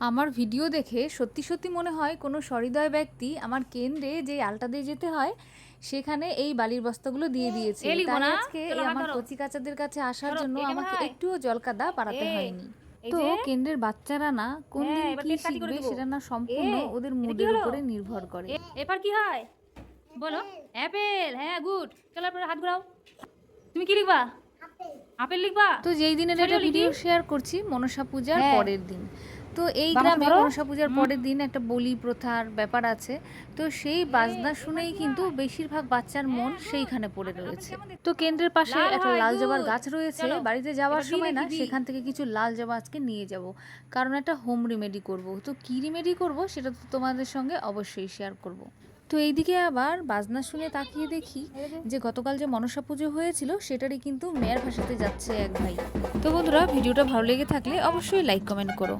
আমার ভিডিও দেখে সত্যি সত্যি মনে হয় কোনো সহৃদয় ব্যক্তি আমার কেন্দ্রে যে আলটা দিয়ে যেতে হয় সেখানে এই বালির বস্তাগুলো দিয়ে দিয়েছে। তাই আজকে আমার। কচি কাচাদের কাছে আসার জন্য আমাকে একটুও জলকাদা পারাতে এই, হয়নি। তো কেন্দ্রের বাচ্চারা না কোন হ্যাঁ, দিন কি শিখবে সেটা না সম্পূর্ণ ওদের মুডের উপরে নির্ভর করে। এবার কি হয়? বলো। অ্যাপেল। হ্যাঁ গুড। চলো এরপরে হাত ঘোরাও। তুমি কি লিখবা? আপেল লিখবা? তো যেই দিনের এটা ভিডিও শেয়ার করছি মনসা পূজার হ্যাঁ। পরের দিন। তো এই গ্রামে মনসা পূজার পরের দিন একটা বলি প্রথার ব্যাপার আছে। তো সেই বাজনা শুনেই কিন্তু বেশিরভাগ বাচ্চার মন সেইখানে পড়ে রয়েছে। তো কেন্দ্রের পাশে একটা লাল জবার গাছ রয়েছে। বাড়িতে যাওয়ার সময় না সেখান থেকে কিছু লাল জবা আজকে নিয়ে যাব। কারণ একটা হোম রেমেডি করব। তো কি রেমেডি করব সেটা তো তোমাদের সঙ্গে অবশ্যই শেয়ার করব। তো এইদিকে আবার বাজনা শুনে তাকিয়ে দেখি যে গতকাল যে মনসা পুজো হয়েছিল, সেটারই কিন্তু মেয়ের ভাষাতে যাচ্ছে এক ভাই। তো বন্ধুরা, ভিডিওটা ভালো লেগে থাকলে অবশ্যই লাইক কমেন্ট করো।